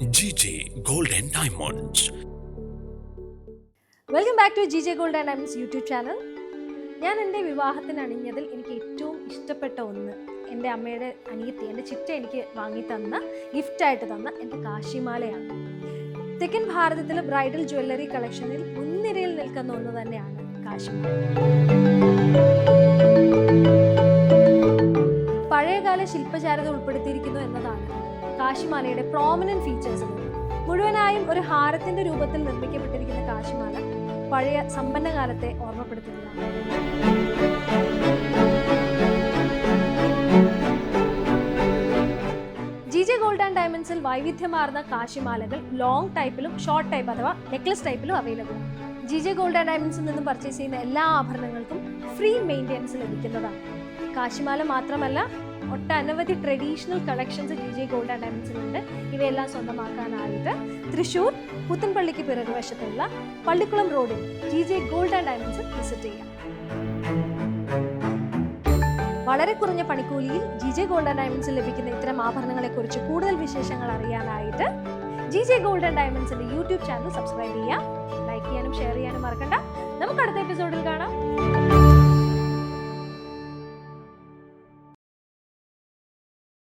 GJ Gold and Diamonds. Welcome back to G J gold diamonds YouTube channel ഞാൻ എന്റെ വിവാഹത്തിന് അണിഞ്ഞതിൽ എനിക്ക് ഏറ്റവും ഇഷ്ടപ്പെട്ട ഒന്ന് എന്റെ അമ്മയുടെ അനിയത്തി എന്റെ ചിറ്റ എനിക്ക് വാങ്ങി തന്ന ഗിഫ്റ്റായിട്ട് തന്ന എന്റെ കാശിമാലയാണ്. തെക്കൻ ഭാരതത്തിലെ ബ്രൈഡൽ ജ്വല്ലറി കളക്ഷനിൽ മുൻനിരയിൽ നിൽക്കുന്ന ഒന്ന് തന്നെയാണ് കാശിമാല. പഴയകാല ശില്പചാരത ഉൾപ്പെടുത്തിയിരിക്കുന്നു എന്നതാണ് കാശിമാലയുടെ പ്രോമിനന്റ് ഫീച്ചേഴ്സ് മുഴുവനായും ഒരു ഹാരത്തിന്റെ രൂപത്തിൽ നിർമ്മിക്കപ്പെട്ടിരിക്കുന്ന കാശിമാല പഴയ സമ്പന്നകാലത്തെ ഓർമ്മപ്പെടുത്തുന്നതാണ്. ജി ജെ ഗോൾഡ് ആൻഡ് ഡയമണ്ട്സിൽ വൈവിധ്യമാർന്ന കാശിമാലകൾ ലോങ് ടൈപ്പിലും ഷോർട്ട് ടൈപ്പ് അഥവാ നെക്ലസ് ടൈപ്പിലും അവൈലബിൾ ആണ്. ജി ജെ ഗോൾഡ് ആൻഡ് ഡയമണ്ട്സിൽ നിന്നും പർച്ചേസ് ചെയ്യുന്ന എല്ലാ ആഭരണങ്ങൾക്കും ഫ്രീ മെയിന്റെനൻസ് ലഭിക്കുന്നതാണ്. കാശിമാല മാത്രമല്ല ഒട്ടനവധി traditional collections G J gold and ഡയമണ്ട്സിലുണ്ട് ഇവയെല്ലാം സ്വന്തമാക്കാനായിട്ട് തൃശ്ശൂർ പുത്തൻപള്ളിക്ക് പിറകുവശത്തുള്ള പള്ളിക്കുളം റോഡിൽ G J gold and diamonds visit ചെയ്യാം. വളരെ കുറഞ്ഞ പണിക്കൂലിയിൽ ജി ജെ ഗോൾഡ് ഡയമണ്ട്സിൽ ലഭിക്കുന്ന ഇത്തരം ആഭരണങ്ങളെക്കുറിച്ച് കൂടുതൽ വിശേഷങ്ങൾ അറിയാനായിട്ട് ജി ജെ ഗോൾഡ് ഡയമണ്ട്സിന്റെ യൂട്യൂബ് ചാനൽ സബ്സ്ക്രൈബ് ചെയ്യാം. ലൈക്ക് ചെയ്യാനും ഷെയർ ചെയ്യാനും മറക്കണ്ട.